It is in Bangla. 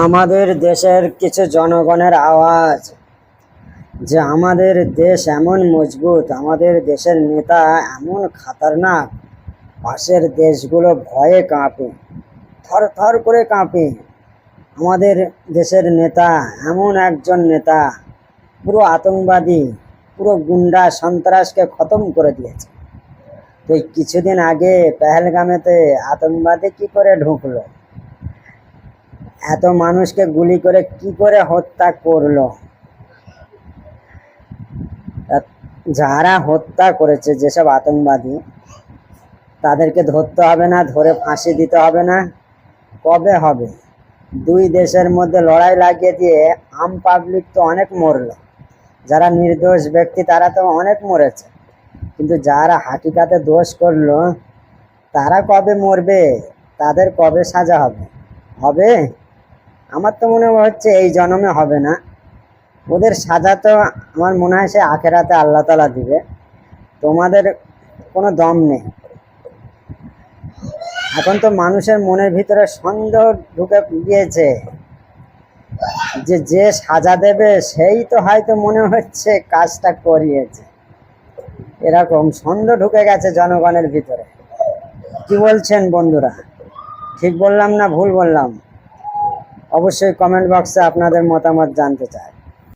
আমাদের দেশের কিছু জনগণের আওয়াজ, যে আমাদের দেশ এমন মজবুত, আমাদের দেশের নেতা এমন খাতারনাক, পাশের দেশগুলো ভয়ে কাঁপে, থর থর করে কাঁপে। আমাদের দেশের নেতা এমন একজন নেতা, পুরো আতঙ্কবাদী, পুরো গুন্ডা সন্ত্রাসকে খতম করে দিয়েছে। তো কিছুদিন আগে পেহেলগামেতে আতঙ্কবাদী কি করে ঢুকলো? এত মানুষকে গুলি করে কি করে হত্যা করল? যারা হত্যা করেছে, যেসব আতঙ্কবাদী, তাদেরকে ধরতে হবে না, ধরে ফাঁসি দিতে হবে না। কবে হবে? দুই দেশের মধ্যে লড়াই লাগিয়ে দিয়ে আম পাবলিক তো অনেক মরলো। যারা নির্দোষ ব্যক্তি, তারা তো অনেক মরেছে। কিন্তু যারা হাকিকাতে দোষ করল, তারা কবে মরবে? তাদের কবে সাজা হবে? হবে? আমার তো মনে হচ্ছে এই জন্মে হবে না। ওদের সাজা তো আমার মনে হয় সে আখেরাতে আল্লাহ তালা দিবে। তোমাদের কোনো দম নেই। এখন তো মানুষের মনের ভিতরে সন্দেহ ঢুকে গিয়েছে যে যে সাজা দেবে সেই তো হয়তো মনে হচ্ছে কাজটা করিয়েছে। এরকম সন্দেহ ঢুকে গেছে জনগণের ভিতরে। কি বলছেন বন্ধুরা? ঠিক বললাম না ভুল বললাম? অবশ্যই কমেন্ট বক্সে আপনাদের মতামত জানতে চাই।